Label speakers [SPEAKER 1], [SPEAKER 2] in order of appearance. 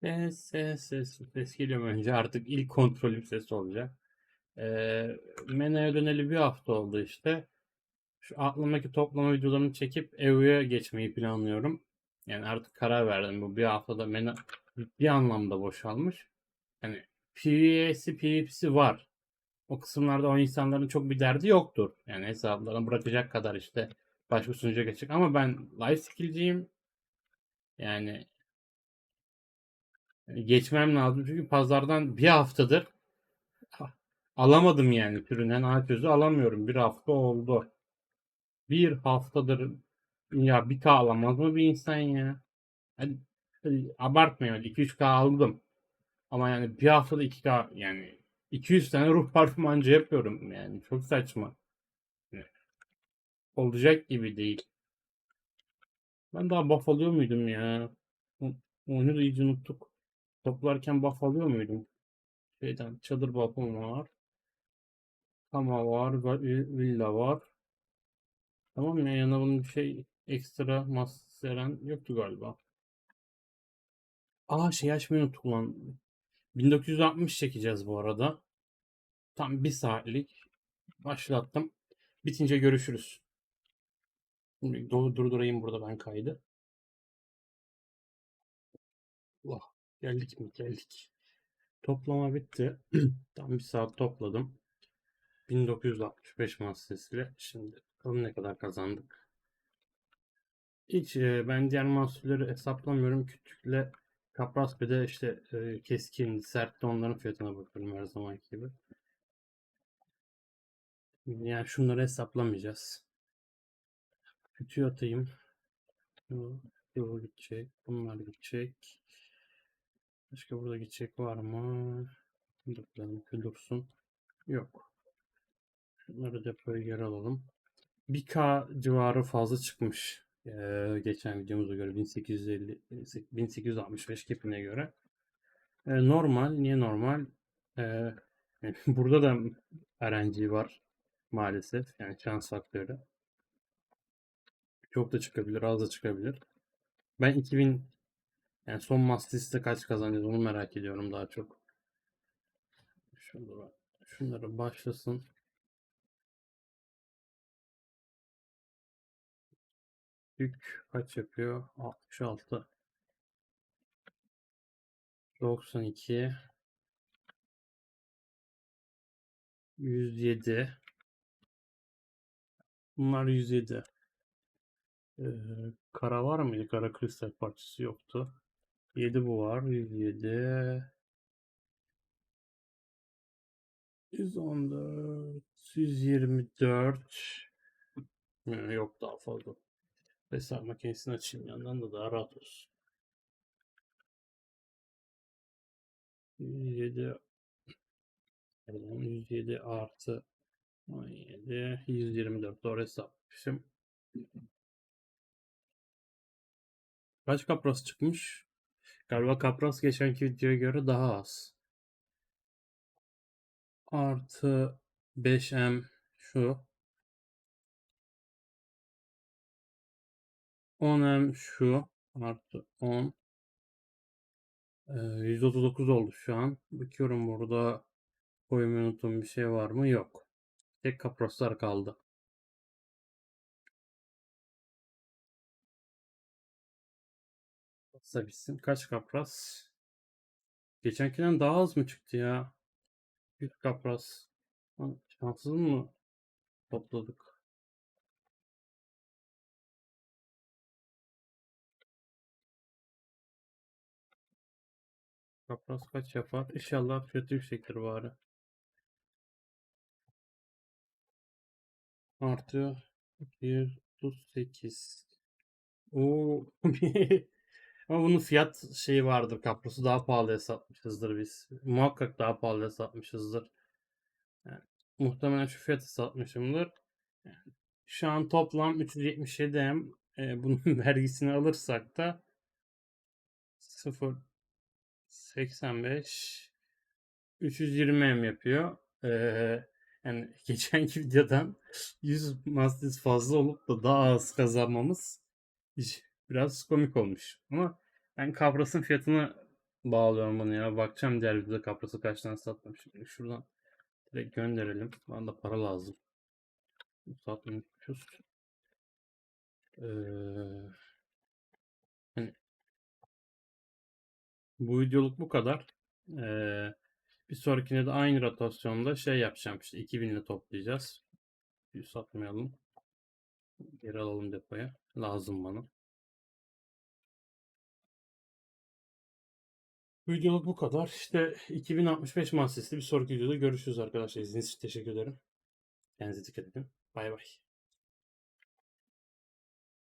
[SPEAKER 1] Ses, ses, ses, ses geliyor önce artık ilk kontrolüm ses olacak. Ee, menüye döneli bir hafta oldu işte. Şu aklımdaki toplama videolarını çekip EU'ya geçmeyi planlıyorum. Yani artık karar verdim. Bu bir haftada menü bir anlamda boşalmış. Yani PvE'si PvP'si var. O kısımlarda o insanların çok bir derdi yoktur. Yani hesaplarını bırakacak kadar işte başka sunucuya geçecek. Ama ben life skill'ciyim. Yani geçmem lazım. Çünkü pazardan bir haftadır alamadım yani türünden ağaç özü alamıyorum. Bir hafta oldu. Bir haftadır ya bir K alamaz mı bir insan ya? Hadi, hadi abartmayın. 2-3K aldım. Ama yani bir haftada 2K yani 200 tane ruh parfüm yapıyorum yani. Çok saçma. Olacak gibi değil. Ben daha buff alıyor muydum ya? Onu da iyice unuttuk. Toplarken buff alıyor muydum? Şeyden çadır buff'um var. Kama var. Villa var. Tamam ya yanına bunun bir şey ekstra masteren yoktu galiba. Aa şey açmayı unuttuk lan. 1960 çekeceğiz bu arada. Tam bir saatlik. Başlattım. Bitince görüşürüz. Şimdi durdurayım burada ben kaydı. Allah. Geldik mi? Geldik. Toplama bitti. Tam bir saat topladım. 1965 mahsusiyle. Şimdi bakalım ne kadar kazandık. Hiç e, ben diğer mahsulleri hesaplamıyorum. Küçükle kapras bir de işte e, keskin, sert de onların fiyatına bakıyorum her zamanki gibi. Yani şunları hesaplamayacağız. Kütüğü atayım. Bu, bu gidecek. Bunlar gidecek. Başka burada gidecek var mı? Dur, dursun. Yok. Şunları depoya geri alalım. 1K civarı fazla çıkmış. Ee, geçen videomuza göre 1850 1865 kepine göre. Ee, normal. Niye normal? Ee, burada da RNG var maalesef. Yani şans faktörü. Çok da çıkabilir, az da çıkabilir. Ben 2000 yani son Masters'te kaç kazanacağız onu merak ediyorum daha çok. Şunları, şunları başlasın. Yük kaç yapıyor? 66. 92. 107. Bunlar 107. Ee, kara var mıydı? Kara kristal parçası yoktu. 7 bu var. 107. 114. 124. Yok daha fazla. Hesap makinesini açayım yandan da daha rahat olsun. 107 pardon 107 artı 17 124 doğru hesaplamışım. Kaç kapras çıkmış? Galiba kapras geçenki videoya göre daha az. Artı 5M şu. 10M şu. Artı 10. Ee, 139 oldu şu an. Bakıyorum burada koymayı unuttuğum bir şey var mı? Yok. Tek kaproslar kaldı. Bitsin. Kaç kapras? Geçenkinden daha az mı çıktı ya? 100 kapras. Şanssız mı topladık? Kapras kaç yapar? İnşallah fiyatı yüksektir bari. Artı 138. Oo. Ama bunun fiyat şeyi vardır. Kaprosu daha pahalıya satmışızdır biz. Muhakkak daha pahalıya satmışızdır. Yani, muhtemelen şu fiyatı satmışımdır. Yani, şu an toplam 377 hem e, bunun vergisini alırsak da 0 85 320 M yapıyor. Ee, yani geçenki videodan 100 Masters fazla olup da daha az kazanmamız biraz komik olmuş. Ama ben Kabras'ın fiyatını bağlıyorum bunu ya. Bakacağım diğer videoda kaprası kaç tane satmış. Şimdi şuradan direkt gönderelim. Bana da para lazım. Satmışız. Ee, hani bu videoluk bu kadar. Ee, bir sonrakine de aynı rotasyonda şey yapacağım işte 2000 ile toplayacağız. Bir satmayalım. Geri alalım depoya. Lazım bana. Videoluk bu kadar. İşte 2065 mahsisli bir sonraki videoda görüşürüz arkadaşlar. İzlediğiniz için teşekkür ederim. Kendinize dikkat edin. Bay bay.